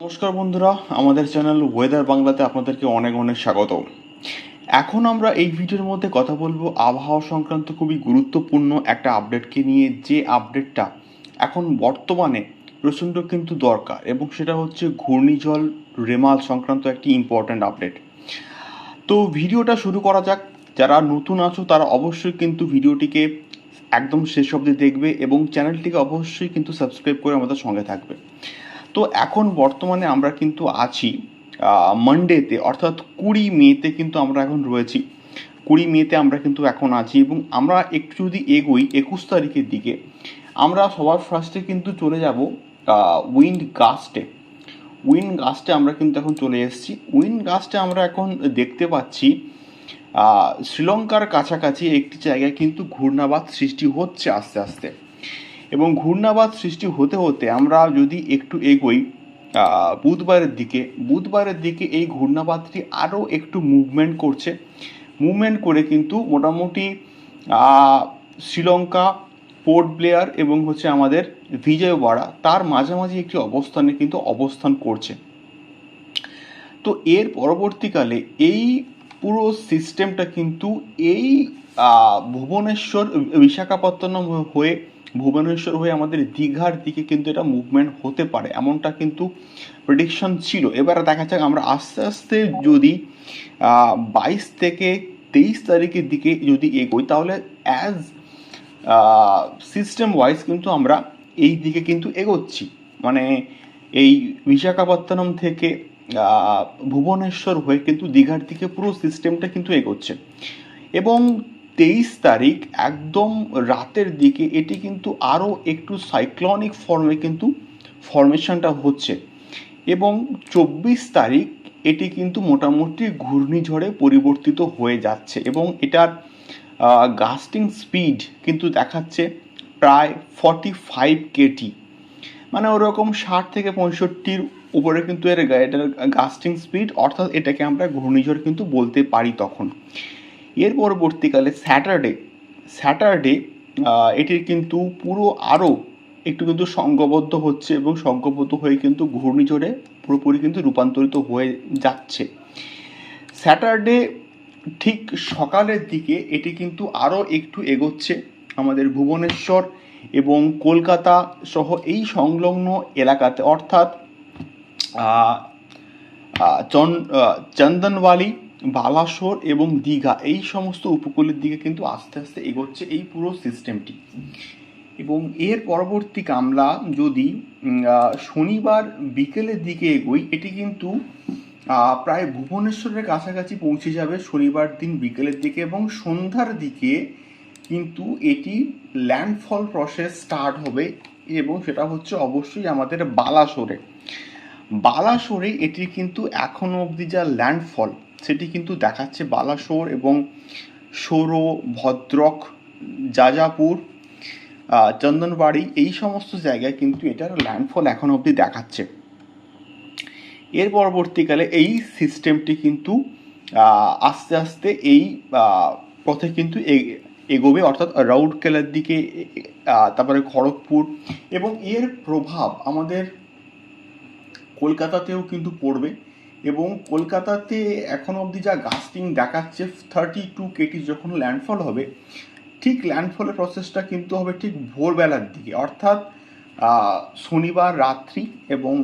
নমস্কার বন্ধুরা, আমাদের চ্যানেল ওয়েদার বাংলাতে আপনাদেরকে অনেক অনেক স্বাগত। এখন আমরা এই ভিডিওর মধ্যে কথা বলব আবহাওয়া সংক্রান্ত খুবই গুরুত্বপূর্ণ একটা আপডেটকে নিয়ে। যে আপডেটটা এখন বর্তমানে প্রচণ্ড কিন্তু দরকার এবং সেটা হচ্ছে ঘূর্ণিঝড় রেমাল সংক্রান্ত একটি ইম্পর্ট্যান্ট আপডেট তো ভিডিওটা শুরু করা যাক। যারা নতুন আছো, তারা অবশ্যই কিন্তু ভিডিওটিকে একদম শেষ অবধি দেখবে এবং চ্যানেলটিকে অবশ্যই কিন্তু সাবস্ক্রাইব করে আমাদের সঙ্গে থাকবে। তো এখন বর্তমানে আমরা কিন্তু আছি মানডেতে অর্থাৎ কুড়ি মেতে কিন্তু আমরা এখন রয়েছি। কুড়ি মেতে আমরা কিন্তু এখন আছি এবং আমরা একটু যদি এগোই, একুশ তারিখের দিকে, আমরা সবার ফার্স্টে কিন্তু চলে যাব উইন্ড গাস্টে উইন্ড গাস্টে আমরা কিন্তু এখন চলে এসেছি। উইন্ড গাস্টে আমরা এখন দেখতে পাচ্ছি শ্রীলঙ্কার কাছাকাছি একটি জায়গায় কিন্তু ঘূর্ণাবাত সৃষ্টি হচ্ছে আস্তে আস্তে। এবং ঘূর্ণাবাত সৃষ্টি হতে হতে আমরা যদি একটু এগোই বুধবারের দিকে বুধবারের দিকে এই ঘূর্ণাবাতটি আরও একটু মুভমেন্ট করছে। মুভমেন্ট করে কিন্তু মোটামুটি শ্রীলঙ্কা পোর্ট ব্লেয়ার এবং হচ্ছে আমাদের বিজয়ওয়াড়া, তার মাঝামাঝি একটি অবস্থানে কিন্তু অবস্থান করছে। তো এর পরবর্তীকালে এই পুরো সিস্টেমটা কিন্তু এই ভুবনেশ্বর, বিশাখাপত্তনম হয়ে ভুবনেশ্বর হয়ে আমাদের দীঘার দিকে কিন্তু এটা মুভমেন্ট হতে পারে, এমনটা কিন্তু প্রেডিকশন ছিল। এবারে দেখা যাক, আমরা আস্তে আস্তে যদি বাইশ থেকে তেইশ তারিখের দিকে যদি এগোই, তাহলে অ্যাজ সিস্টেম ওয়াইজ কিন্তু আমরা এই দিকে কিন্তু এগোচ্ছি। মানে এই বিশাখাপত্তনম থেকে ভুবনেশ্বর হয়ে কিন্তু দীঘার দিকে পুরো সিস্টেমটা কিন্তু এগোচ্ছে। এবং তেইশ তারিখ একদম রাতের দিকে এটি কিন্তু আরও একটু সাইক্লনিক ফর্মে কিন্তু ফরমেশনটা হচ্ছে। এবং চব্বিশ তারিখ এটি কিন্তু মোটামুটি ঘূর্ণিঝড়ে পরিবর্তিত হয়ে যাচ্ছে এবং এটার গাস্টিং স্পিড কিন্তু দেখাচ্ছে প্রায় ফর্টি ফাইভ কেটি। মানে ওরকম ষাট থেকে পঁয়ষট্টির উপরে কিন্তু এর এটার গাস্টিং স্পিড অর্থাৎ এটাকে আমরা ঘূর্ণিঝড় কিন্তু বলতে পারি তখন। এর পরবর্তীকালে স্যাটারডে স্যাটারডে এটির কিন্তু পুরো আরও একটু কিন্তু সংঘবদ্ধ হচ্ছে এবং সংঘবদ্ধ হয়ে কিন্তু ঘূর্ণিঝড়ে পুরোপুরি কিন্তু রূপান্তরিত হয়ে যাচ্ছে। স্যাটারডে ঠিক সকালের দিকে এটি কিন্তু আরও একটু এগোচ্ছে আমাদের ভুবনেশ্বর এবং কলকাতা সহ এই সংলগ্ন এলাকাতে। অর্থাৎ চন্দনওয়ালি বালাসোর এবং দীঘা, এই সমস্ত উপকূলের দিকে কিন্তু আস্তে আস্তে এগোচ্ছে এই পুরো সিস্টেমটি এবং এর পরবর্তী কামলা যদি শনিবার বিকেলের দিকে এগোই, এটি কিন্তু প্রায় ভুবনেশ্বরের কাছাকাছি পৌঁছে যাবে শনিবার দিন বিকেলের দিকে এবং সন্ধ্যার দিকে কিন্তু এটি ল্যান্ডফল প্রসেস স্টার্ট হবে এবং সেটা হচ্ছে অবশ্যই আমাদের বালাসোরে। বালাসোরে এটি কিন্তু এখনও অবধি যা ল্যান্ডফল সেটি কিন্তু দেখাচ্ছে বালাসোর এবং সৌর ভদ্রক যাজাপুর চন্দনবাড়ি, এই সমস্ত জায়গায় কিন্তু এটার ল্যান্ডফল এখনও অবধি দেখাচ্ছে। এর পরবর্তীকালে এই সিস্টেমটি কিন্তু আস্তে আস্তে এই পথে কিন্তু এগোবে, অর্থাৎ রাউরকেলার দিকে তারপরে খড়গপুর এবং এর প্রভাব আমাদের কলকাতাতেও কিন্তু পড়বে। এবং কলকাতাতে এখন অবধি যা গাস্টিং দেখাচ্ছে থার্টি টু কেটি যখন ল্যান্ডফল হবে, ঠিক ল্যান্ডফলের প্রসেসটা কিন্তু হবে ঠিক ভোরবেলার দিকে। অর্থাৎ শনিবার রাত্রি এবং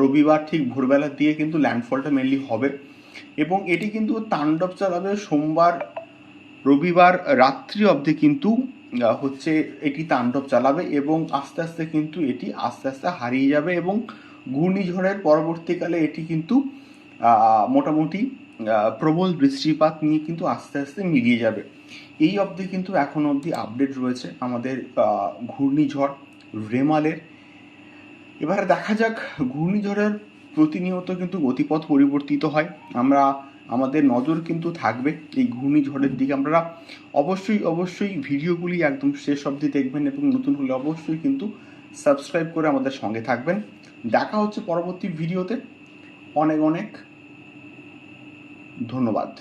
রবিবার ঠিক ভোরবেলার দিকে কিন্তু ল্যান্ডফলটা মেনলি হবে। এবং এটি কিন্তু তাণ্ডব চালাবে সোমবার, রবিবার রাত্রি অবধি কিন্তু হচ্ছে এটি তাণ্ডব চালাবে এবং আস্তে আস্তে কিন্তু এটি আস্তে আস্তে হারিয়ে যাবে এবং ঘূর্ণিঝড়ের পরবর্তীকালে এটি কিন্তু মোটামুটি প্রবল বৃষ্টিপাত নিয়ে কিন্তু আস্তে আস্তে মিলিয়ে যাবে। এই অবধি কিন্তু এখন অবধি আপডেট রয়েছে আমাদের ঘূর্ণিঝড় রেমালের। এবার দেখা যাক, ঘূর্ণিঝড়ের প্রতিনিয়ত কিন্তু গতিপথ পরিবর্তিত হয়। আমরা, আমাদের নজর কিন্তু থাকবে এই ঘূর্ণিঝড়ের দিকে। আমরা অবশ্যই অবশ্যই ভিডিওগুলি একদম শেষ অবধি দেখবেন এবং নতুন হলে অবশ্যই কিন্তু সাবস্ক্রাইব করে আমাদের সঙ্গে থাকবেন। দেখা হচ্ছে পরবর্তী ভিডিওতে। অনেক অনেক ধন্যবাদ।